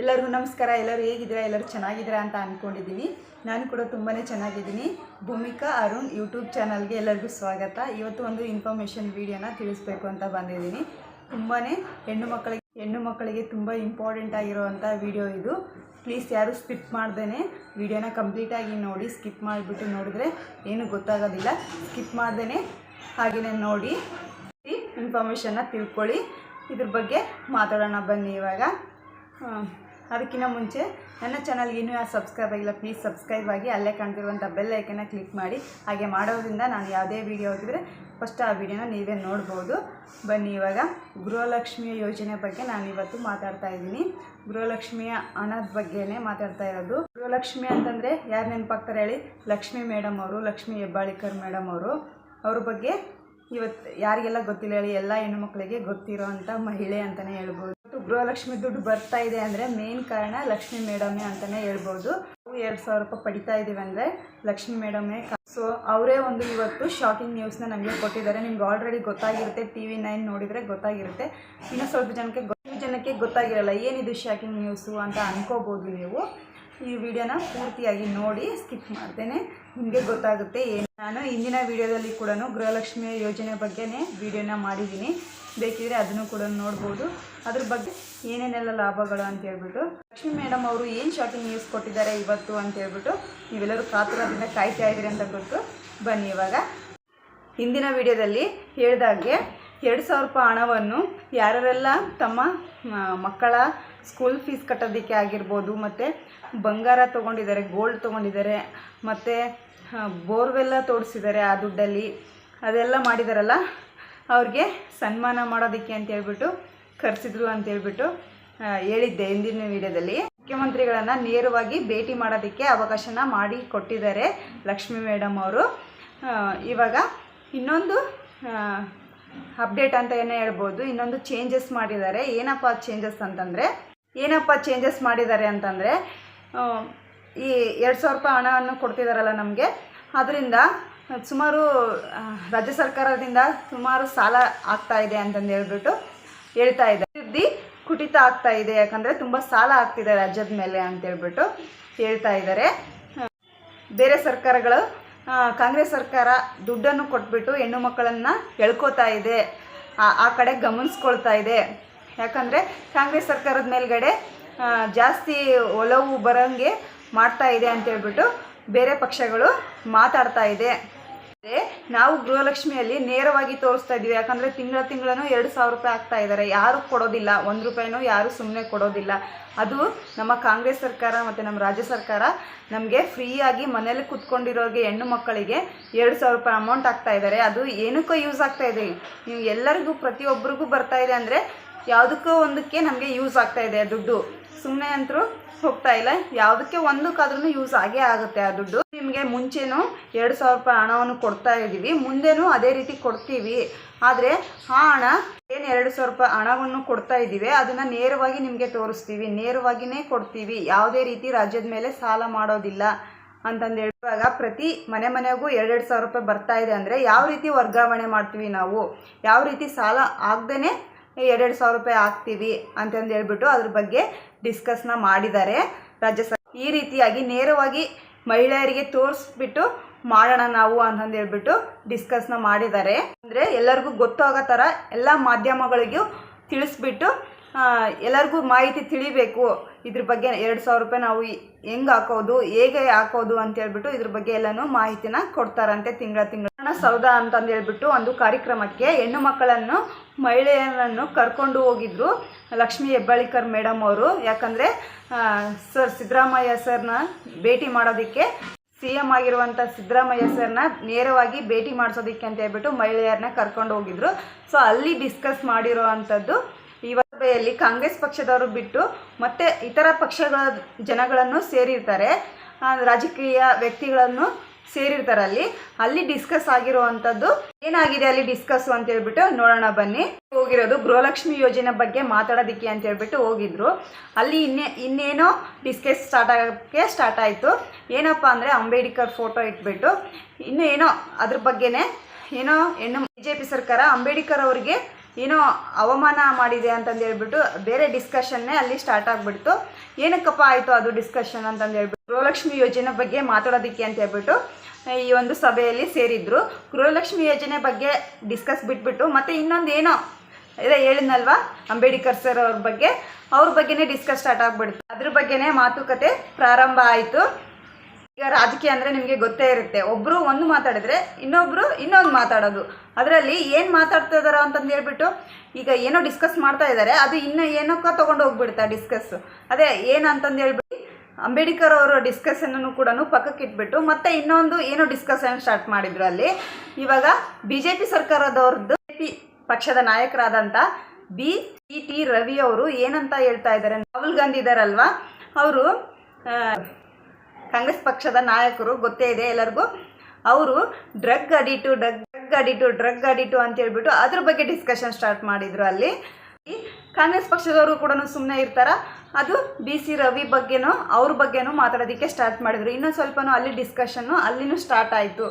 ಎಲ್ಲರಿಗೂ ನಮಸ್ಕಾರ, ಎಲ್ಲರೂ ಹೇಗಿದ್ದೀರಾ, ಎಲ್ಲರೂ ಚೆನ್ನಾಗಿದ್ದೀರಾ ಅಂತ ಅಂದ್ಕೊಂಡಿದ್ದೀನಿ ನಾನು ಕೂಡ ತುಂಬಾ ಚೆನ್ನಾಗಿದ್ದೀನಿ. ಭೂಮಿಕಾ ಅರುಣ್ ಯೂಟ್ಯೂಬ್ ಚಾನಲ್ಗೆ ಎಲ್ಲರಿಗೂ ಸ್ವಾಗತ. ಇವತ್ತು ಒಂದು ಇನ್ಫಾರ್ಮೇಷನ್ ವೀಡಿಯೋನ ತಿಳಿಸ್ಬೇಕು ಅಂತ ಬಂದಿದ್ದೀನಿ. ತುಂಬಾ ಹೆಣ್ಣು ಮಕ್ಕಳಿಗೆ ಹೆಣ್ಣು ಮಕ್ಕಳಿಗೆ ತುಂಬ ಇಂಪಾರ್ಟೆಂಟ್ ಆಗಿರುವಂಥ ವಿಡಿಯೋ ಇದು. ಪ್ಲೀಸ್ ಯಾರು ಸ್ಕಿಪ್ ಮಾಡ್ದೇ ವಿಡಿಯೋನ ಕಂಪ್ಲೀಟಾಗಿ ನೋಡಿ ಸ್ಕಿಪ್ ಮಾಡಿಬಿಟ್ಟು ನೋಡಿದ್ರೆ ಏನು ಗೊತ್ತಾಗೋದಿಲ್ಲ. ಸ್ಕಿಪ್ ಮಾಡ್ದೇ ಹಾಗೆಯೇ ನೋಡಿ. ಇನ್ಫಾರ್ಮೇಷನ್ನ ತಿಳ್ಕೊಳ್ಳಿ. ಇದ್ರ ಬಗ್ಗೆ ಮಾತಾಡೋಣ ಬನ್ನಿ ಇವಾಗ. ಅದಕ್ಕಿಂತ ಮುಂಚೆ ನನ್ನ ಚಾನಲ್ಗೆ ಇನ್ನೂ ಯಾರು ಸಬ್ಸ್ಕ್ರೈಬ್ ಆಗಿಲ್ಲ ಪ್ಲೀಸ್ ಸಬ್ಸ್ಕ್ರೈಬ್ ಆಗಿ ಅಲ್ಲೇ ಕಾಣ್ತಿರುವಂಥ ಬೆಲ್ ಐಕನ್ನ ಕ್ಲಿಕ್ ಮಾಡಿ. ಹಾಗೆ ಮಾಡೋದ್ರಿಂದ ನಾನು ಯಾವುದೇ ವೀಡಿಯೋ ಹೋಗಿದ್ರೆ ಫಸ್ಟ್ ಆ ವಿಡಿಯೋನ ನೀವೇ ನೋಡ್ಬೋದು. ಬನ್ನಿ ಇವಾಗ ಗೃಹಲಕ್ಷ್ಮಿಯ ಯೋಜನೆ ಬಗ್ಗೆ ನಾನು ಇವತ್ತು ಮಾತಾಡ್ತಾ ಇದ್ದೀನಿ. ಗೃಹಲಕ್ಷ್ಮಿಯ ಹಣದ ಬಗ್ಗೆನೇ ಮಾತಾಡ್ತಾ ಇರೋದು. ಗೃಹಲಕ್ಷ್ಮಿ ಅಂತಂದರೆ ಯಾರು ನೆನಪಾಗ್ತಾರೆ ಹೇಳಿ? ಲಕ್ಷ್ಮಿ ಮೇಡಮ್ ಅವರು, ಲಕ್ಷ್ಮಿ ಹೆಬ್ಬಾಳಿಕರ್ ಮೇಡಮ್ ಅವರು. ಅವ್ರ ಬಗ್ಗೆ ಇವತ್ತು ಯಾರಿಗೆಲ್ಲ ಗೊತ್ತಿಲ್ಲ ಹೇಳಿ, ಎಲ್ಲ ಹೆಣ್ಣು ಮಕ್ಕಳಿಗೆ ಗೊತ್ತಿರೋ ಅಂಥ ಮಹಿಳೆ ಅಂತಲೇ ಹೇಳ್ಬೋದು. ಮತ್ತು ಗೃಹಲಕ್ಷ್ಮಿ ದುಡ್ಡು ಬರ್ತಾ ಇದೆ ಅಂದರೆ ಮೇನ್ ಕಾರಣ ಲಕ್ಷ್ಮಿ ಮೇಡಮೇ ಅಂತಲೇ ಹೇಳ್ಬೋದು. ಎರಡು ಸಾವಿರ ರೂಪಾಯಿ ಪಡಿತಾ ಇದ್ದೀವಿ ಅಂದರೆ ಲಕ್ಷ್ಮಿ ಮೇಡಮೇ ಸೊ ಅವರೇ ಒಂದು ಇವತ್ತು ಶಾಕಿಂಗ್ ನ್ಯೂಸ್ನ ನಮಗೆ ಕೊಟ್ಟಿದ್ದಾರೆ. ನಿಮ್ಗೆ ಆಲ್ರೆಡಿ ಗೊತ್ತಾಗಿರುತ್ತೆ ಟಿ ವಿ ನೈನ್ ನೋಡಿದರೆ ಗೊತ್ತಾಗಿರುತ್ತೆ. ಇನ್ನೂ ಸ್ವಲ್ಪ ಜನಕ್ಕೆ ಜನಕ್ಕೆ ಗೊತ್ತಾಗಿರಲ್ಲ, ಏನಿದು ಶಾಕಿಂಗ್ ನ್ಯೂಸು ಅಂತ ಅನ್ಕೋಬೋದು ನೀವು. ಈ ವಿಡಿಯೋನ ಪೂರ್ತಿಯಾಗಿ ನೋಡಿ ಸ್ಕಿಪ್ ಮಾಡ್ತೇನೆ. ನಿಮಗೆ ಗೊತ್ತಾಗುತ್ತೆ ಏನು ನಾನು ಇಂದಿನ ವಿಡಿಯೋದಲ್ಲಿ ಕೂಡ ಗೃಹಲಕ್ಷ್ಮಿ ಯೋಜನೆ ಬಗ್ಗೆನೇ ವಿಡಿಯೋನ ಮಾಡಿದ್ದೀನಿ. ಬೇಕಿದ್ರೆ ಅದನ್ನು ಕೂಡ ನೋಡ್ಬೋದು. ಅದ್ರ ಬಗ್ಗೆ ಏನೇನೆಲ್ಲ ಲಾಭಗಳು ಅಂತ ಹೇಳ್ಬಿಟ್ಟು. ಲಕ್ಷ್ಮಿ ಮೇಡಮ್ ಅವರು ಏನು ಶಾಕಿಂಗ್ ನ್ಯೂಸ್ ಕೊಟ್ಟಿದ್ದಾರೆ ಇವತ್ತು ಅಂತ ಹೇಳ್ಬಿಟ್ಟು ನೀವೆಲ್ಲರೂ ಕಾತುರದಿಂದ ಕಾಯ್ತಾ ಇದ್ದೀರಿ ಅಂತ ಗೊತ್ತು. ಬನ್ನಿ ಇವಾಗ. ಹಿಂದಿನ ವಿಡಿಯೋದಲ್ಲಿ ಹೇಳಿದಾಗೆ ಎರಡು ಸಾವಿರ ರೂಪಾಯಿ ಹಣವನ್ನು ಯಾರೆಲ್ಲ ತಮ್ಮ ಮಕ್ಕಳ ಸ್ಕೂಲ್ ಫೀಸ್ ಕಟ್ಟೋದಕ್ಕೆ ಆಗಿರ್ಬೋದು, ಮತ್ತು ಬಂಗಾರ ತೊಗೊಂಡಿದ್ದಾರೆ ಗೋಲ್ಡ್ ತೊಗೊಂಡಿದ್ದಾರೆ, ಮತ್ತು ಬೋರ್ವೆಲ್ಲ ತೋಡಿಸಿದ್ದಾರೆ ಆ ದುಡ್ಡಲ್ಲಿ. ಅದೆಲ್ಲ ಮಾಡಿದಾರಲ್ಲ, ಅವ್ರಿಗೆ ಸನ್ಮಾನ ಮಾಡೋದಕ್ಕೆ ಅಂತ ಹೇಳ್ಬಿಟ್ಟು ಕರೆಸಿದ್ರು ಅಂತ ಹೇಳ್ಬಿಟ್ಟು ಹೇಳಿದ್ದೆ ಹಿಂದಿನ ವಿಡಿಯೋದಲ್ಲಿ. ಮುಖ್ಯಮಂತ್ರಿಗಳನ್ನು ನೇರವಾಗಿ ಭೇಟಿ ಮಾಡೋದಕ್ಕೆ ಅವಕಾಶನ ಮಾಡಿ ಕೊಟ್ಟಿದ್ದಾರೆ ಲಕ್ಷ್ಮಿ ಮೇಡಮ್ ಅವರು. ಇವಾಗ ಇನ್ನೊಂದು ಅಪ್ಡೇಟ್ ಅಂತ ಏನೇ ಹೇಳ್ಬೋದು, ಇನ್ನೊಂದು ಚೇಂಜಸ್ ಮಾಡಿದ್ದಾರೆ. ಏನಪ್ಪ ಚೇಂಜಸ್ ಅಂತಂದರೆ ಏನಪ್ಪ ಚೇಂಜಸ್ ಮಾಡಿದ್ದಾರೆ ಅಂತಂದರೆ ಈ ಎರಡು ಸಾವಿರ ರೂಪಾಯಿ ಹಣವನ್ನು ಕೊಡ್ತಿದ್ದಾರಲ್ಲ ನಮಗೆ. ಅದರಿಂದ ಸುಮಾರು ರಾಜ್ಯ ಸರ್ಕಾರದಿಂದ ಸುಮಾರು ಸಾಲ ಆಗ್ತಾ ಇದೆ ಅಂತಂದು ಹೇಳ್ಬಿಟ್ಟು ಹೇಳ್ತಾ ಇದೆ ಅಭಿವೃದ್ಧಿ ಕುಟಿತ ಆಗ್ತಾ ಇದೆ, ಯಾಕಂದರೆ ತುಂಬ ಸಾಲ ಆಗ್ತಿದೆ ರಾಜ್ಯದ ಮೇಲೆ ಅಂತೇಳ್ಬಿಟ್ಟು ಹೇಳ್ತಾ ಇದ್ದಾರೆ. ಬೇರೆ ಸರ್ಕಾರಗಳು ಕಾಂಗ್ರೆಸ್ ಸರ್ಕಾರ ದುಡ್ಡನ್ನು ಕೊಟ್ಬಿಟ್ಟು ಹೆಣ್ಣು ಮಕ್ಕಳನ್ನು ಎಳ್ಕೋತಾ ಇದೆ. ಆ ಕಡೆ ಗಮನಿಸ್ಕೊಳ್ತಾ ಇದೆ. ಯಾಕಂದರೆ ಕಾಂಗ್ರೆಸ್ ಸರ್ಕಾರದ ಮೇಲ್ಗಡೆ ಜಾಸ್ತಿ ಒಲವು ಬರೋಂಗೆ ಮಾಡ್ತಾ ಇದೆ ಅಂತ ಹೇಳ್ಬಿಟ್ಟು ಬೇರೆ ಪಕ್ಷಗಳು ಮಾತಾಡ್ತಾ ಇದೆ. ನಾವು ಗೃಹಲಕ್ಷ್ಮಿಯಲ್ಲಿ ನೇರವಾಗಿ ತೋರಿಸ್ತಾ ಇದ್ದೀವಿ. ಯಾಕಂದರೆ ತಿಂಗಳ ತಿಂಗಳೂ ಎರಡು ಸಾವಿರ ರೂಪಾಯಿ ಆಗ್ತಾ ಇದ್ದಾರೆ ಯಾರು ಕೊಡೋದಿಲ್ಲ. ಒಂದು ರೂಪಾಯಿನೂ ಯಾರು ಸುಮ್ಮನೆ ಕೊಡೋದಿಲ್ಲ. ಅದು ನಮ್ಮ ಕಾಂಗ್ರೆಸ್ ಸರ್ಕಾರ ಮತ್ತು ನಮ್ಮ ರಾಜ್ಯ ಸರ್ಕಾರ ನಮಗೆ ಫ್ರೀಯಾಗಿ ಮನೇಲಿ ಕುತ್ಕೊಂಡಿರೋರಿಗೆ ಹೆಣ್ಣು ಮಕ್ಕಳಿಗೆ ಎರಡು ಸಾವಿರ ರೂಪಾಯಿ ಅಮೌಂಟ್ ಆಗ್ತಾ ಇದ್ದಾರೆ ಅದು ಏನಕ್ಕೂ ಯೂಸ್ ಆಗ್ತಾ ಇದೆ. ನೀವು ಎಲ್ಲರಿಗೂ, ಪ್ರತಿಯೊಬ್ಬರಿಗೂ ಬರ್ತಾ ಇದೆ ಅಂದರೆ ಯಾವುದಕ್ಕೋ ಒಂದಕ್ಕೆ ನಮಗೆ ಯೂಸ್ ಆಗ್ತಾ ಇದೆ ದುಡ್ಡು. ಸುಮ್ಮನೆ ಅಂತರೂ ಹೋಗ್ತಾ ಇಲ್ಲ. ಯಾವುದಕ್ಕೆ ಒಂದಕ್ಕಾದ್ರೂ ಯೂಸ್ ಆಗೇ ಆಗುತ್ತೆ ಆ ದುಡ್ಡು. ನಿಮಗೆ ಮುಂಚೆನೂ ಎರಡು ಸಾವಿರ ರೂಪಾಯಿ ಹಣವನ್ನು ಕೊಡ್ತಾ ಇದ್ದೀವಿ. ಮುಂದೆನೂ ಅದೇ ರೀತಿ ಕೊಡ್ತೀವಿ. ಆದರೆ ಆ ಹಣ ಏನು ಎರಡು ಸಾವಿರ ರೂಪಾಯಿ ಹಣವನ್ನು ಕೊಡ್ತಾ ಇದ್ದೀವಿ, ಅದನ್ನು ನೇರವಾಗಿ ನಿಮಗೆ ತೋರಿಸ್ತೀವಿ. ನೇರವಾಗಿಯೇ ಕೊಡ್ತೀವಿ. ಯಾವುದೇ ರೀತಿ ರಾಜ್ಯದ ಮೇಲೆ ಸಾಲ ಮಾಡೋದಿಲ್ಲ ಅಂತಂದು ಹೇಳುವಾಗ ಪ್ರತಿ ಮನೆ ಮನೆಗೂ ಎರಡೆರಡು ಸಾವಿರ ರೂಪಾಯಿ ಬರ್ತಾ ಇದೆ ಅಂದರೆ ಯಾವ ರೀತಿ ವರ್ಗಾವಣೆ ಮಾಡ್ತೀವಿ ನಾವು? ಯಾವ ರೀತಿ ಸಾಲ ಆಗದೇ ಎರಡೆರಡು ಸಾವಿರ ರೂಪಾಯಿ ಹಾಕ್ತೀವಿ ಅಂತಂದು ಹೇಳ್ಬಿಟ್ಟು ಅದ್ರ ಬಗ್ಗೆ ಡಿಸ್ಕಸ್ನ ಮಾಡಿದ್ದಾರೆ ರಾಜ್ಯ ಸರ್. ಈ ರೀತಿಯಾಗಿ ನೇರವಾಗಿ ಮಹಿಳೆಯರಿಗೆ ತೋರಿಸ್ಬಿಟ್ಟು ಮಾಡೋಣ ನಾವು ಅಂತಂದು ಹೇಳ್ಬಿಟ್ಟು ಡಿಸ್ಕಸ್ನ ಮಾಡಿದ್ದಾರೆ. ಅಂದರೆ ಎಲ್ಲರಿಗೂ ಗೊತ್ತಾಗೋ ಥರ ಎಲ್ಲ ಮಾಧ್ಯಮಗಳಿಗೂ ತಿಳಿಸ್ಬಿಟ್ಟು ಎಲ್ಲರಿಗೂ ಮಾಹಿತಿ ತಿಳಿಬೇಕು. ಇದ್ರ ಬಗ್ಗೆ ಎರಡು ಸಾವಿರ ರೂಪಾಯಿ ನಾವು ಹೆಂಗೆ ಹಾಕೋದು, ಹೇಗೆ ಹಾಕೋದು ಅಂತ ಹೇಳ್ಬಿಟ್ಟು ಇದ್ರ ಬಗ್ಗೆ ಎಲ್ಲನೂ ಮಾಹಿತಿನ ಕೊಡ್ತಾರಂತೆ ತಿಂಗಳ ತಿಂಗಳ. ಸೌಧ ಅಂತಂದು ಹೇಳ್ಬಿಟ್ಟು ಒಂದು ಕಾರ್ಯಕ್ರಮಕ್ಕೆ ಹೆಣ್ಣು ಮಕ್ಕಳನ್ನು, ಮಹಿಳೆಯರನ್ನು ಕರ್ಕೊಂಡು ಹೋಗಿದ್ರು ಲಕ್ಷ್ಮೀ ಹೆಬ್ಬಾಳಿಕರ್ ಮೇಡಮ್ ಅವರು. ಯಾಕಂದರೆ ಸರ್ ಸಿದ್ದರಾಮಯ್ಯ ಸರ್ನ ಭೇಟಿ ಮಾಡೋದಕ್ಕೆ, ಸಿ ಎಂ ಆಗಿರುವಂಥ ಸಿದ್ದರಾಮಯ್ಯ ಸರ್ನ ನೇರವಾಗಿ ಭೇಟಿ ಮಾಡಿಸೋದಕ್ಕೆ ಅಂತ ಹೇಳ್ಬಿಟ್ಟು ಮಹಿಳೆಯರನ್ನ ಕರ್ಕೊಂಡು ಹೋಗಿದ್ರು. ಸೊ, ಅಲ್ಲಿ ಡಿಸ್ಕಸ್ ಮಾಡಿರೋ ಅಂಥದ್ದು ಇವತ್ತು ಸಭೆಯಲ್ಲಿ ಕಾಂಗ್ರೆಸ್ ಪಕ್ಷದವರು ಬಿಟ್ಟು ಮತ್ತೆ ಇತರ ಪಕ್ಷಗಳ ಜನಗಳನ್ನು ಸೇರಿರ್ತಾರೆ. ರಾಜಕೀಯ ವ್ಯಕ್ತಿಗಳನ್ನು ಸೇರಿರ್ತಾರೆ ಅಲ್ಲಿ. ಅಲ್ಲಿ ಡಿಸ್ಕಸ್ ಆಗಿರುವಂಥದ್ದು ಏನಾಗಿದೆ ಅಲ್ಲಿ ಡಿಸ್ಕಸ್ ಅಂತ ಹೇಳ್ಬಿಟ್ಟು ನೋಡೋಣ ಬನ್ನಿ. ಹೋಗಿರೋದು ಗೃಹಲಕ್ಷ್ಮಿ ಯೋಜನೆ ಬಗ್ಗೆ ಮಾತಾಡೋದಿಕ್ಕೆ ಅಂತ ಹೇಳ್ಬಿಟ್ಟು ಹೋಗಿದ್ರು. ಅಲ್ಲಿ ಇನ್ನೇ, ಇನ್ನೇನೋ ಡಿಸ್ಕಸ್ ಸ್ಟಾರ್ಟ್ ಆಗೋಕ್ಕೆ ಸ್ಟಾರ್ಟ್ ಆಯಿತು. ಏನಪ್ಪ ಅಂದರೆ ಅಂಬೇಡ್ಕರ್ ಫೋಟೋ ಇಟ್ಬಿಟ್ಟು ಇನ್ನೂ ಏನೋ ಅದ್ರ ಬಗ್ಗೆನೇ ಏನೋ ಹೆಣ್ಣು ಬಿ ಜೆ ಪಿ ಸರ್ಕಾರ ಅಂಬೇಡ್ಕರ್ ಅವರಿಗೆ ಏನೋ ಅವಮಾನ ಮಾಡಿದೆ ಅಂತಂದು ಹೇಳ್ಬಿಟ್ಟು ಬೇರೆ ಡಿಸ್ಕಷನ್ನೇ ಅಲ್ಲಿ ಸ್ಟಾರ್ಟ್ ಆಗಿಬಿಡ್ತು. ಏನಕ್ಕಪ್ಪ ಆಯಿತು ಅದು ಡಿಸ್ಕಷನ್ ಅಂತಂದು ಹೇಳ್ಬಿಟ್ಟು? ಗೃಹಲಕ್ಷ್ಮಿ ಯೋಜನೆ ಬಗ್ಗೆ ಮಾತಾಡೋದಕ್ಕೆ ಅಂತ ಹೇಳ್ಬಿಟ್ಟು ಈ ಒಂದು ಸಭೆಯಲ್ಲಿ ಸೇರಿದ್ರು. ಗೃಹಲಕ್ಷ್ಮಿ ಯೋಜನೆ ಬಗ್ಗೆ ಡಿಸ್ಕಸ್ ಬಿಟ್ಬಿಟ್ಟು, ಮತ್ತೆ ಇನ್ನೊಂದು ಏನೋ ಇದೇ ಹೇಳಿದ್ನಲ್ವಾ? ಅಂಬೇಡ್ಕರ್ ಸರ್ ಅವ್ರ ಬಗ್ಗೆ. ಅವ್ರ ಬಗ್ಗೆನೇ ಡಿಸ್ಕಸ್ ಸ್ಟಾರ್ಟ್ ಆಗ್ಬಿಡ್ತು. ಅದ್ರ ಬಗ್ಗೆನೇ ಮಾತುಕತೆ ಪ್ರಾರಂಭ ಆಯಿತು. ಈಗ ರಾಜಕೀಯ ಅಂದರೆ ನಿಮಗೆ ಗೊತ್ತೇ ಇರುತ್ತೆ. ಒಬ್ಬರು ಒಂದು ಮಾತಾಡಿದ್ರೆ ಇನ್ನೊಬ್ಬರು ಇನ್ನೊಂದು ಮಾತಾಡೋದು. ಅದರಲ್ಲಿ ಏನು ಮಾತಾಡ್ತಾ ಇದ್ದಾರೋ ಅಂತಂದು ಹೇಳ್ಬಿಟ್ಟು ಈಗ ಏನೋ ಡಿಸ್ಕಸ್ ಮಾಡ್ತಾ ಇದ್ದಾರೆ ಅದು ಇನ್ನು ಏನಕ್ಕ ತೊಗೊಂಡು ಹೋಗ್ಬಿಡ್ತಾ ಡಿಸ್ಕಸ್ ಅದೇ ಏನಂತಂದು ಹೇಳ್ಬಿಟ್ಟು ಅಂಬೇಡ್ಕರ್ ಅವರ ಡಿಸ್ಕಷನನ್ನು ಕೂಡ ಪಕ್ಕಕ್ಕೆ ಇಟ್ಬಿಟ್ಟು ಮತ್ತೆ ಇನ್ನೊಂದು ಏನೋ ಡಿಸ್ಕಷನ್ ಸ್ಟಾರ್ಟ್ ಮಾಡಿದ್ರು ಅಲ್ಲಿ. ಇವಾಗ ಬಿ ಜೆ ಪಿ ಸರ್ಕಾರದವ್ರದ್ದು ಪಿ ಪಕ್ಷದ ನಾಯಕರಾದಂಥ ಬಿ ಟಿ ಟಿ ರವಿ ಅವರು ಏನಂತ ಹೇಳ್ತಾ ಇದ್ದಾರೆ ರಾಹುಲ್ ಗಾಂಧಿ ಇದಾರಲ್ವಾ? ಅವರು ಕಾಂಗ್ರೆಸ್ ಪಕ್ಷದ ನಾಯಕರು, ಗೊತ್ತೇ ಇದೆ ಎಲ್ಲರಿಗೂ. ಅವರು, drug audit drug audit drug audit ಅಂತ ಹೇಳ್ಬಿಟ್ಟು ಅದ್ರ ಬಗ್ಗೆ ಡಿಸ್ಕಷನ್ ಸ್ಟಾರ್ಟ್ ಮಾಡಿದ್ರು ಅಲ್ಲಿ. ಕಾಂಗ್ರೆಸ್ ಪಕ್ಷದವರು ಕೂಡ ಸುಮ್ಮನೆ ಇರ್ತಾರ? ಅದು ಬಿ ಸಿ ರವಿ ಬಗ್ಗೆನೂ, ಅವ್ರ ಬಗ್ಗೆನೂ ಮಾತಾಡೋದಕ್ಕೆ ಸ್ಟಾರ್ಟ್ ಮಾಡಿದ್ರು. ಇನ್ನೊಂದು ಸ್ವಲ್ಪನೂ ಅಲ್ಲಿ ಡಿಸ್ಕಷನ್ನು ಅಲ್ಲಿನೂ ಸ್ಟಾರ್ಟ್ ಆಯಿತು.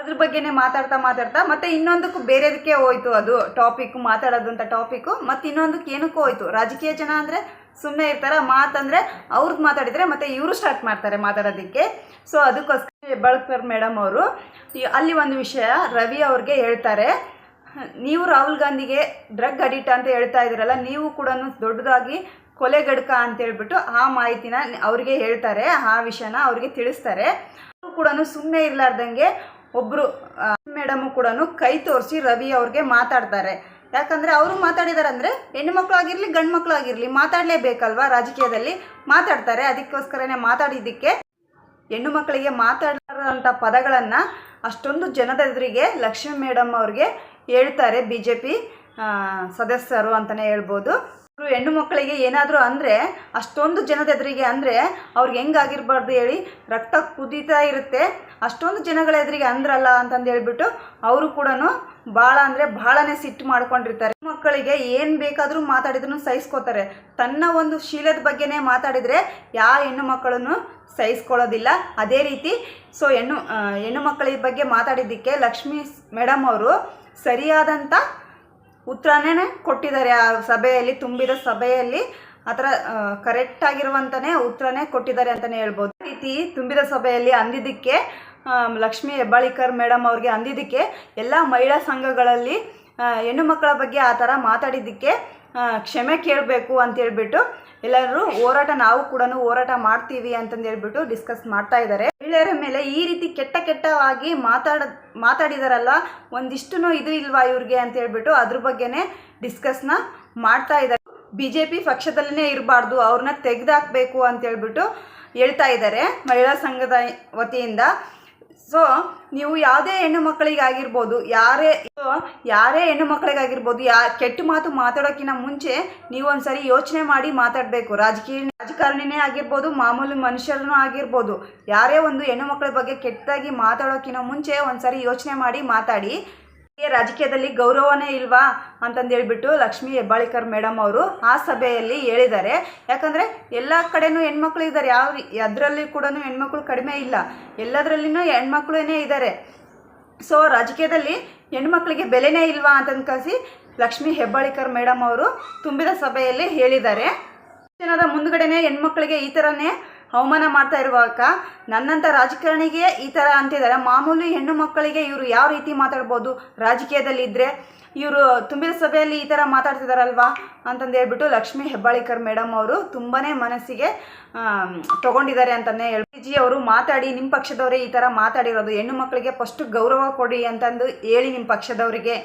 ಅದ್ರ ಬಗ್ಗೆನೇ ಮಾತಾಡ್ತಾ ಮಾತಾಡ್ತಾ ಮತ್ತೆ ಇನ್ನೊಂದಕ್ಕೂ ಬೇರೆದಕ್ಕೆ ಹೋಯ್ತು ಅದು ಟಾಪಿಕ್ ಮಾತಾಡೋದಂಥ ಟಾಪಿಕ್ ಮತ್ತು ಇನ್ನೊಂದಕ್ಕೆ ಏನಕ್ಕೂ ಹೋಯ್ತು. ರಾಜಕೀಯ ಜನ ಅಂದರೆ ಸುಮ್ಮನೆ ಇರ್ತಾರೆ. ಮಾತಂದರೆ ಅವ್ರದ್ದು ಮಾತಾಡಿದರೆ ಮತ್ತೆ ಇವರು ಸ್ಟಾರ್ಟ್ ಮಾಡ್ತಾರೆ ಮಾತಾಡೋದಕ್ಕೆ. ಸೊ ಅದಕ್ಕೋಸ್ಕರ ಹೆಬ್ಬಾಳ್ಕರ್ ಮೇಡಮ್ ಅವರು ಅಲ್ಲಿ ಒಂದು ವಿಷಯ ರವಿ ಅವ್ರಿಗೆ ಹೇಳ್ತಾರೆ. ನೀವು ರಾಹುಲ್ ಗಾಂಧಿಗೆ ಡ್ರಗ್ ಅಡಿಟ್ ಅಂತ ಹೇಳ್ತಾ ಇದ್ದೀರಲ್ಲ, ನೀವು ಕೂಡ ದೊಡ್ಡದಾಗಿ ಕೊಲೆಗಡ್ಕ ಅಂತ ಹೇಳ್ಬಿಟ್ಟು ಆ ಮಾಹಿತಿನ ಅವ್ರಿಗೆ ಹೇಳ್ತಾರೆ. ಆ ವಿಷಯನ ಅವ್ರಿಗೆ ತಿಳಿಸ್ತಾರೆ. ಅವರು ಕೂಡ ಸುಮ್ಮನೆ ಇರಲಾರ್ದಂಗೆ ಒಬ್ಬರು ಮೇಡಮು ಕೂಡ ಕೈ ತೋರಿಸಿ ರವಿ ಅವ್ರಿಗೆ ಮಾತಾಡ್ತಾರೆ. ಯಾಕಂದರೆ ಅವರು ಮಾತಾಡಿದಾರೆ ಅಂದರೆ ಹೆಣ್ಣು ಮಕ್ಕಳು ಆಗಿರಲಿ, ಗಂಡು ಮಕ್ಕಳು ಆಗಿರಲಿ ಮಾತಾಡಲೇಬೇಕಲ್ವಾ ರಾಜಕೀಯದಲ್ಲಿ? ಮಾತಾಡ್ತಾರೆ. ಅದಕ್ಕೋಸ್ಕರನೇ ಮಾತಾಡಿದ್ದಕ್ಕೆ ಹೆಣ್ಣು ಮಕ್ಕಳಿಗೆ ಮಾತಾಡೋಂಥ ಪದಗಳನ್ನು ಅಷ್ಟೊಂದು ಜನದ ಎದುರಿಗೆ ಲಕ್ಷ್ಮೀ ಮೇಡಮ್ ಅವ್ರಿಗೆ ಹೇಳ್ತಾರೆ. ಬಿ ಜೆ ಪಿ ಸದಸ್ಯರು ಅಂತಲೇ ಹೇಳ್ಬೋದು. ಹೆಣ್ಣು ಮಕ್ಕಳಿಗೆ ಏನಾದರೂ ಅಂದರೆ, ಅಷ್ಟೊಂದು ಜನದ ಎದುರಿಗೆ ಅಂದರೆ, ಅವ್ರಿಗೆ ಹೆಂಗಾಗಿರ್ಬಾರ್ದು ಹೇಳಿ ರಕ್ತ ಕುದೀತಾ ಇರುತ್ತೆ. ಅಷ್ಟೊಂದು ಜನಗಳ ಎದುರಿಗೆ ಅಂದ್ರಲ್ಲ ಅಂತಂದು ಹೇಳ್ಬಿಟ್ಟು ಅವರು ಕೂಡ ಭಾಳ ಅಂದರೆ ಭಾಳನೇ ಸಿಟ್ಟು ಮಾಡ್ಕೊಂಡಿರ್ತಾರೆ. ಮಕ್ಕಳಿಗೆ ಏನು ಬೇಕಾದರೂ ಮಾತಾಡಿದ್ರು ಸಹಿಸ್ಕೋತಾರೆ. ತನ್ನ ಒಂದು ಶೀಲದ ಬಗ್ಗೆನೇ ಮಾತಾಡಿದರೆ ಯಾವ ಹೆಣ್ಣು ಮಕ್ಕಳನ್ನು ಸಹಿಸ್ಕೊಳ್ಳೋದಿಲ್ಲ. ಅದೇ ರೀತಿ, ಸೊ ಹೆಣ್ಣು ಹೆಣ್ಣು ಮಕ್ಕಳ ಬಗ್ಗೆ ಮಾತಾಡಿದ್ದಕ್ಕೆ ಲಕ್ಷ್ಮೀ ಮೇಡಮ್ ಅವರು ಸರಿಯಾದಂಥ ಉತ್ತರನೇ ಕೊಟ್ಟಿದ್ದಾರೆ. ಆ ಸಭೆಯಲ್ಲಿ, ತುಂಬಿದ ಸಭೆಯಲ್ಲಿ ಆ ಥರ ಕರೆಕ್ಟ್ ಆಗಿರುವಂತನೇ ಉತ್ತರನೇ ಕೊಟ್ಟಿದ್ದಾರೆ ಅಂತಲೇ ಹೇಳ್ಬೋದು. ರೀತಿ ತುಂಬಿದ ಸಭೆಯಲ್ಲಿ ಅಂದಿದ್ದಕ್ಕೆ ಲಕ್ಷ್ಮೀ ಹೆಬ್ಬಾಳಿಕರ್ ಮೇಡಮ್ ಅವ್ರಿಗೆ ಅಂದಿದ್ದಕ್ಕೆ, ಎಲ್ಲ ಮಹಿಳಾ ಸಂಘಗಳಲ್ಲಿ ಹೆಣ್ಣು ಮಕ್ಕಳ ಬಗ್ಗೆ ಆ ಥರ ಮಾತಾಡಿದ್ದಕ್ಕೆ ಕ್ಷಮೆ ಕೇಳಬೇಕು ಅಂತ ಹೇಳ್ಬಿಟ್ಟು ಎಲ್ಲರೂ ಹೋರಾಟ ನಾವು ಕೂಡ ಹೋರಾಟ ಮಾಡ್ತೀವಿ ಅಂತಂದು ಹೇಳ್ಬಿಟ್ಟು ಡಿಸ್ಕಸ್ ಮಾಡ್ತಾ ಇದ್ದಾರೆ ಮಹಿಳೆಯರ ಮೇಲೆ ಈ ರೀತಿ ಕೆಟ್ಟ ಕೆಟ್ಟವಾಗಿ ಮಾತಾಡ, ಮಾತಾಡಿದಾರಲ್ಲ ಒಂದಿಷ್ಟು ಇದು ಇಲ್ವಾ ಇವ್ರಿಗೆ ಅಂತ ಹೇಳ್ಬಿಟ್ಟು ಅದ್ರ ಬಗ್ಗೆನೇ ಡಿಸ್ಕಸ್ನ ಮಾಡ್ತಾ ಇದ್ದಾರೆ ಬಿ ಜೆ ಪಿ ಪಕ್ಷದಲ್ಲೇ ಇರಬಾರ್ದು ಅವ್ರನ್ನ ತೆಗೆದಾಕಬೇಕು ಅಂತ ಹೇಳ್ಬಿಟ್ಟು ಹೇಳ್ತಾ ಇದ್ದಾರೆ ಮಹಿಳಾ ಸಂಘದ ವತಿಯಿಂದ. ಸೊ ನೀವು ಯಾವುದೇ ಹೆಣ್ಣು ಮಕ್ಕಳಿಗಾಗಿರ್ಬೋದು, ಯಾರೇ ಯಾರೇ ಹೆಣ್ಣು ಮಕ್ಕಳಿಗಾಗಿರ್ಬೋದು, ಯಾ, ಕೆಟ್ಟ ಮಾತು ಮಾತಾಡೋಕ್ಕಿಂತ ಮುಂಚೆ ನೀವು ಒಂದ್ಸರಿ ಯೋಚನೆ ಮಾಡಿ ಮಾತಾಡಬೇಕು. ರಾಜಕೀಯ, ರಾಜಕಾರಣಿನೇ ಆಗಿರ್ಬೋದು, ಮಾಮೂಲಿ ಮನುಷ್ಯರೂ ಆಗಿರ್ಬೋದು, ಯಾರೇ ಒಂದು ಹೆಣ್ಣು ಮಕ್ಕಳ ಬಗ್ಗೆ ಕೆಟ್ಟದಾಗಿ ಮಾತಾಡೋಕ್ಕಿಂತ ಮುಂಚೆ ಒಂದ್ಸರಿ ಯೋಚನೆ ಮಾಡಿ ಮಾತಾಡಿ. ರಾಜಕೀಯದಲ್ಲಿ ಗೌರವನೇ ಇಲ್ವಾ ಅಂತಂದು ಹೇಳ್ಬಿಟ್ಟು ಲಕ್ಷ್ಮೀ ಹೆಬ್ಬಾಳಿಕರ್ ಮೇಡಮ್ ಅವರು ಆ ಸಭೆಯಲ್ಲಿ ಹೇಳಿದ್ದಾರೆ. ಯಾಕಂದರೆ ಎಲ್ಲ ಕಡೆನೂ ಹೆಣ್ಮಕ್ಳು ಇದ್ದಾರೆ. ಯಾವ ಅದರಲ್ಲಿ ಕೂಡ ಹೆಣ್ಮಕ್ಳು ಕಡಿಮೆ ಇಲ್ಲ. ಎಲ್ಲದರಲ್ಲಿನೂ ಹೆಣ್ಮಕ್ಳೇ ಇದ್ದಾರೆ. ಸೊ ರಾಜಕೀಯದಲ್ಲಿ ಹೆಣ್ಮಕ್ಳಿಗೆ ಬೆಲೆನೇ ಇಲ್ವಾ ಅಂತಂದು ಕಸಿ ಲಕ್ಷ್ಮೀ ಹೆಬ್ಬಾಳಿಕರ್ ಮೇಡಮ್ ಅವರು ತುಂಬಿದ ಸಭೆಯಲ್ಲಿ ಹೇಳಿದ್ದಾರೆ. ಜನರ ಮುಂದ್ಗಡೆನೆ ಹೆಣ್ಮಕ್ಳಿಗೆ ಈ ಥರನೇ ಅವಮಾನ ಮಾಡ್ತಾ ಇರುವಾಗ ನನ್ನಂಥ ರಾಜಕಾರಣಿಗೆ ಈ ಥರ ಅಂತಿದ್ದಾರೆ. ಮಾಮೂಲಿ ಹೆಣ್ಣು ಮಕ್ಕಳಿಗೆ ಇವರು ಯಾವ ರೀತಿ ಮಾತಾಡ್ಬೋದು? ರಾಜಕೀಯದಲ್ಲಿ ಇದ್ದರೆ ಇವರು ತುಂಬಿದ ಸಭೆಯಲ್ಲಿ ಈ ಥರ ಮಾತಾಡ್ತಿದಾರಲ್ವಾ? ಅಂತಂದು ಹೇಳ್ಬಿಟ್ಟು ಲಕ್ಷ್ಮೀ ಹೆಬ್ಬಾಳಿಕರ್ ಮೇಡಮ್ ಅವರು ತುಂಬಾ ಮನಸ್ಸಿಗೆ ತಗೊಂಡಿದ್ದಾರೆ ಅಂತಲೇ ಹೇಳಿ ಜಿ ಅವರು ಮಾತಾಡಿ ನಿಮ್ಮ ಪಕ್ಷದವರೇ ಈ ಥರ ಮಾತಾಡಿರೋದು. ಹೆಣ್ಣು ಮಕ್ಕಳಿಗೆ ಫಸ್ಟು ಗೌರವ ಕೊಡಿ ಅಂತಂದು ಹೇಳಿ ನಿಮ್ಮ ಪಕ್ಷದವರಿಗೆ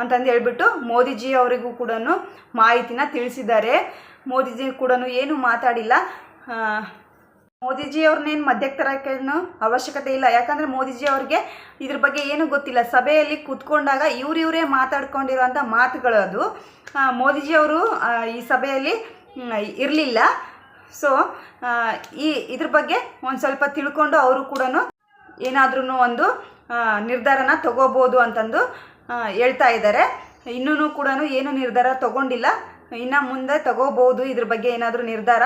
ಅಂತಂದು ಹೇಳ್ಬಿಟ್ಟು ಮೋದಿಜಿ ಅವರಿಗೂ ಕೂಡ ಮಾಹಿತಿನ ತಿಳಿಸಿದ್ದಾರೆ. ಮೋದಿಜಿ ಕೂಡ ಏನು ಮಾತಾಡಿಲ್ಲ. ಮೋದಿಜಿ ಅವ್ರನ್ನೇನು ಮಧ್ಯಕ್ಕೆ ತರೋಕ್ಕೇನು ಅವಶ್ಯಕತೆ ಇಲ್ಲ. ಯಾಕಂದರೆ ಮೋದಿಜಿ ಅವ್ರಿಗೆ ಇದ್ರ ಬಗ್ಗೆ ಏನೂ ಗೊತ್ತಿಲ್ಲ. ಸಭೆಯಲ್ಲಿ ಕೂತ್ಕೊಂಡಾಗ ಇವ್ರು ಇವರೇ ಮಾತಾಡ್ಕೊಂಡಿರೋಂಥ ಮಾತುಗಳು ಅದು. ಮೋದಿಜಿ ಅವರು ಈ ಸಭೆಯಲ್ಲಿ ಇರಲಿಲ್ಲ. ಸೊ ಈ ಇದ್ರ ಬಗ್ಗೆ ಒಂದು ಸ್ವಲ್ಪ ತಿಳ್ಕೊಂಡು ಅವರು ಕೂಡ ಏನಾದ್ರೂ ಒಂದು ನಿರ್ಧಾರನ ತಗೋಬೋದು ಅಂತಂದು ಹೇಳ್ತಾ ಇದ್ದಾರೆ. ಇನ್ನೂ ಕೂಡ ಏನು ನಿರ್ಧಾರ ತಗೊಂಡಿಲ್ಲ. ಇನ್ನು ಮುಂದೆ ತಗೋಬೋದು ಇದ್ರ ಬಗ್ಗೆ ಏನಾದರೂ ನಿರ್ಧಾರ.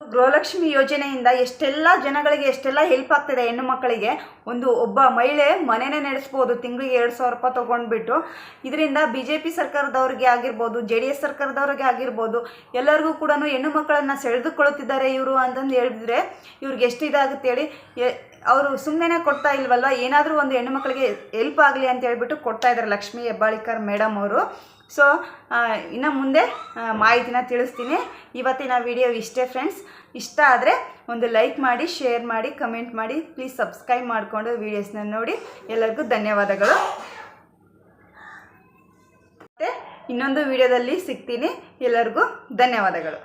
ಗೃಹಲಕ್ಷ್ಮಿ ಯೋಜನೆಯಿಂದ ಎಷ್ಟೆಲ್ಲ ಜನಗಳಿಗೆ ಎಷ್ಟೆಲ್ಲ ಹೆಲ್ಪ್ ಆಗ್ತಿದೆ ಹೆಣ್ಣು ಮಕ್ಕಳಿಗೆ, ಒಂದು ಒಬ್ಬ ಮಹಿಳೆ ಮನೆನೇ ನಡೆಸ್ಬೋದು, ತಿಂಗಳಿಗೆ ಎರಡು ಸಾವಿರ ರೂಪಾಯಿ ತೊಗೊಂಡ್ಬಿಟ್ಟು. ಇದರಿಂದ ಬಿ ಜೆ ಪಿ ಸರ್ಕಾರದವ್ರಿಗೆ ಆಗಿರ್ಬೋದು ಜೆ ಡಿ ಎಸ್ ಸರ್ಕಾರದವ್ರಿಗೆ ಆಗಿರ್ಬೋದು, ಎಲ್ಲರಿಗೂ ಕೂಡ ಹೆಣ್ಣು ಮಕ್ಕಳನ್ನು ಸೆಳೆದುಕೊಳ್ಳುತ್ತಿದ್ದಾರೆ ಇವರು ಅಂತಂದು ಹೇಳಿದ್ರೆ ಇವ್ರಿಗೆ ಎಷ್ಟು ಇದಾಗುತ್ತೆ ಹೇಳಿ ಅವರು ಸುಮ್ಮನೆ ಕೊಡ್ತಾ ಇಲ್ವಲ್ಲ ಏನಾದರೂ ಒಂದು ಹೆಣ್ಣು ಮಕ್ಕಳಿಗೆ ಹೆಲ್ಪ್ ಆಗಲಿ ಅಂತ ಹೇಳ್ಬಿಟ್ಟು ಕೊಡ್ತಾ ಇದ್ದಾರೆ ಲಕ್ಷ್ಮೀ ಹೆಬ್ಬಾಳಿಕರ್ ಮೇಡಮ್ ಅವರು. ಸೊ ಇನ್ನು ಮುಂದೆ ಮಾಹಿತಿನ ತಿಳಿಸ್ತೀನಿ. ಇವತ್ತಿನ ವಿಡಿಯೋ ಇಷ್ಟೇ ಫ್ರೆಂಡ್ಸ್ ಇಷ್ಟ ಆದರೆ ಒಂದು ಲೈಕ್ ಮಾಡಿ ಶೇರ್ ಮಾಡಿ ಕಮೆಂಟ್ ಮಾಡಿ ಪ್ಲೀಸ್ ಸಬ್ಸ್ಕ್ರೈಬ್ ಮಾಡಿಕೊಂಡು ವೀಡಿಯೋಸ್ನ ನೋಡಿ. ಎಲ್ಲರಿಗೂ ಧನ್ಯವಾದಗಳು. ಮತ್ತು ಇನ್ನೊಂದು ವಿಡಿಯೋದಲ್ಲಿ ಸಿಗ್ತೀನಿ. ಎಲ್ಲರಿಗೂ ಧನ್ಯವಾದಗಳು.